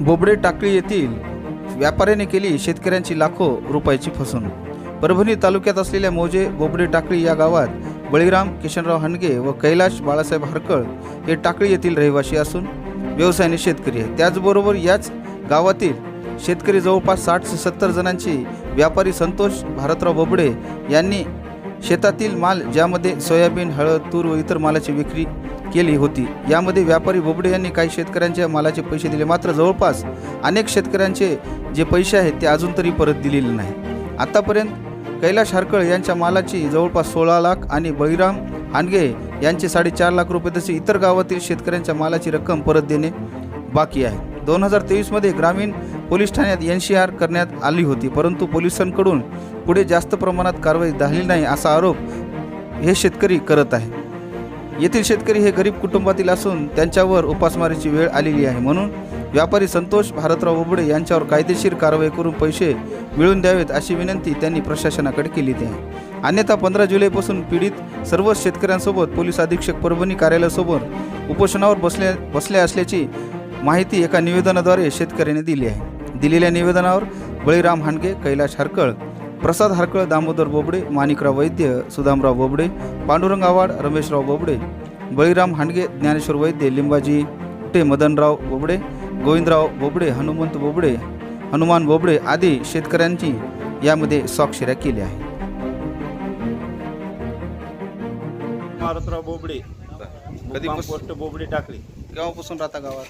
बोबडे टाकळी येथील व्यापाऱ्याने केली शेतकऱ्यांची लाखो रुपयाची फसवणूक. परभणी तालुक्यात असलेल्या मोजे बोबडे टाकळी या गावात बळीराम किशनराव हनगे व कैलाश बाळासाहेब हरकळ हे टाकळी येथील रहिवासी असून व्यवसायाने शेतकरी आहे त्याचबरोबर याच गावातील शेतकरी जवळपास साठ ते सत्तर जणांची व्यापारी संतोष भारतराव बोबडे यांनी शेतातील माल ज्यामध्ये सोयाबीन हळद तूर व इतर मालाची विक्री केली होती. यामध्ये व्यापारी बोबडे यांनी काही शेतकऱ्यांच्या मालाचे पैसे दिले. मात्र जवळपास अनेक शेतकऱ्यांचे जे पैसे आहेत ते अजून तरी परत दिलेले नाही. आतापर्यंत कैलाश हरकळ यांच्या मालाची जवळपास सोळा लाख आणि बळीराम हांडगे यांचे साडेचार लाख रुपये तसे इतर गावातील शेतकऱ्यांच्या मालाची रक्कम परत देणे बाकी आहे. दोन हजार तेवीसमध्ये ग्रामीण पोलीस ठाण्यात एन सी आर करण्यात आली होती परंतु पोलिसांकडून पुढे जास्त प्रमाणात कारवाई झाली नाही असा आरोप हे शेतकरी करत आहे येथील शेतकरी हे गरीब कुटुंबातील असून त्यांच्यावर उपासमारीची वेळ आलेली आहे. म्हणून व्यापारी संतोष भारतराव बोबडे यांच्यावर कायदेशीर कारवाई करून पैसे मिळवून द्यावेत अशी विनंती त्यांनी प्रशासनाकडे केली आहे. अन्यथा पंधरा जुलैपासून पीडित सर्व शेतकऱ्यांसोबत पोलीस अधीक्षक परभणी कार्यालयासोबत उपोषणावर बसले बसले असल्याची माहिती एका निवेदनाद्वारे शेतकऱ्याने दिली आहे. दिलेल्या निवेदनावर बळीराम हांडगे कैलाश हरकळ प्रसाद हरकळ दामोदर बोबडे माणिकराव वैद्य सुदामराव बोबडे पांडुरंग आवाड रमेशराव बोबडे बळीराम हांडगे ज्ञानेश्वर वैद्य लिंबाजी कुटे मदनराव बोबडे गोविंदराव बोबडे हनुमंत बोबडे हनुमान बोबडे आदी शेतकऱ्यांची यामध्ये स्वाक्षऱ्या केल्या आहेत. मारुतराव बोबडे कधी पोस्ट बोबडे टाकली. केव्हापासून राहता गावात?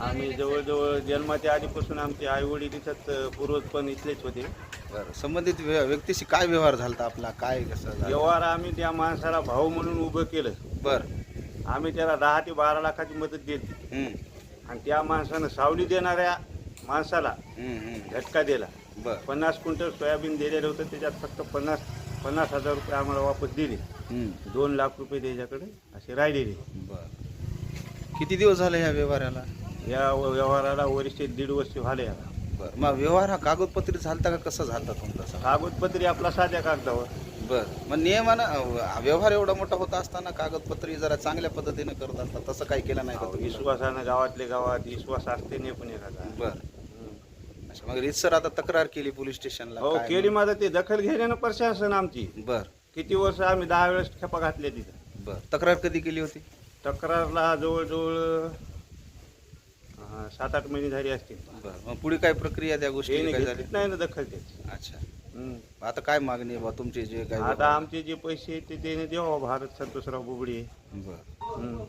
आम्ही जवळजवळ जन्माच्या आधीपासून आमचे आई वडील इथंच पूर्वज पण इथलेच होते. बरं संबंधित व्य- व्यक्तीशी काय व्यवहार झालता आपला? काय कसं झालं? व्यवहार आम्ही त्या माणसाला भाऊ म्हणून उभं केलं. बरं. आम्ही त्याला दहा ते बारा लाखाची मदत दिली. हम्म, आणि त्या माणसानं सावली देणाऱ्या माणसाला हम्म, हम्म. झटका दिला. बरं. पन्नास क्विंटल सोयाबीन दिलेलं होतं त्याच्यात फक्त पन्नास पन्नास हजार रुपये आम्हाला वापस दिले. हम्म, दोन लाख रुपये त्याच्याकडे असे राहिलेले. बरं. किती दिवस झाले ह्या व्यवहाराला? या व्यवहाराला वरिष्ठ दीड वर्ष झाले आता. बरं. मग व्यवहार हा कागदपत्री झालता का? कसा झालता तुमचा? कागदपत्री आपला साध्या कागदावर. बरं. मग नियमानं अं, व्यवहार एवढा मोठा होता असताना कागदपत्री जरा चांगल्या पद्धतीनं करत असतात तसं काही केलं नाही का तुम्ही? विश्वासानं गावातले गावात विश्वास असते नाही पण एखादा. बरं. अच्छा मग रीतसर आता तक्रार केली पोलीस स्टेशनला. हो काय केली माझं ते दखल घेण्यानं प्रशासन आमची. मग? बरं. किती वर्ष आम्ही दहा वेळेस खेपा घातल्या तिथं. बरं. तक्रार कधी केली होती? तक्रारला जवळजवळ सात आठ महिने झाली असतील. बरं मग पुढे काय प्रक्रिया त्या गोष्टी त्याने काय झाली? घेतलीच नाही ना दखल त्याची अच्छा. हम्म. आता काय मागणी आहे बा तुमचे जे काय आता आमचे जे पैसे ते त्याने द्यावं भारत संतोषराव बुबडी बरं. हम्म.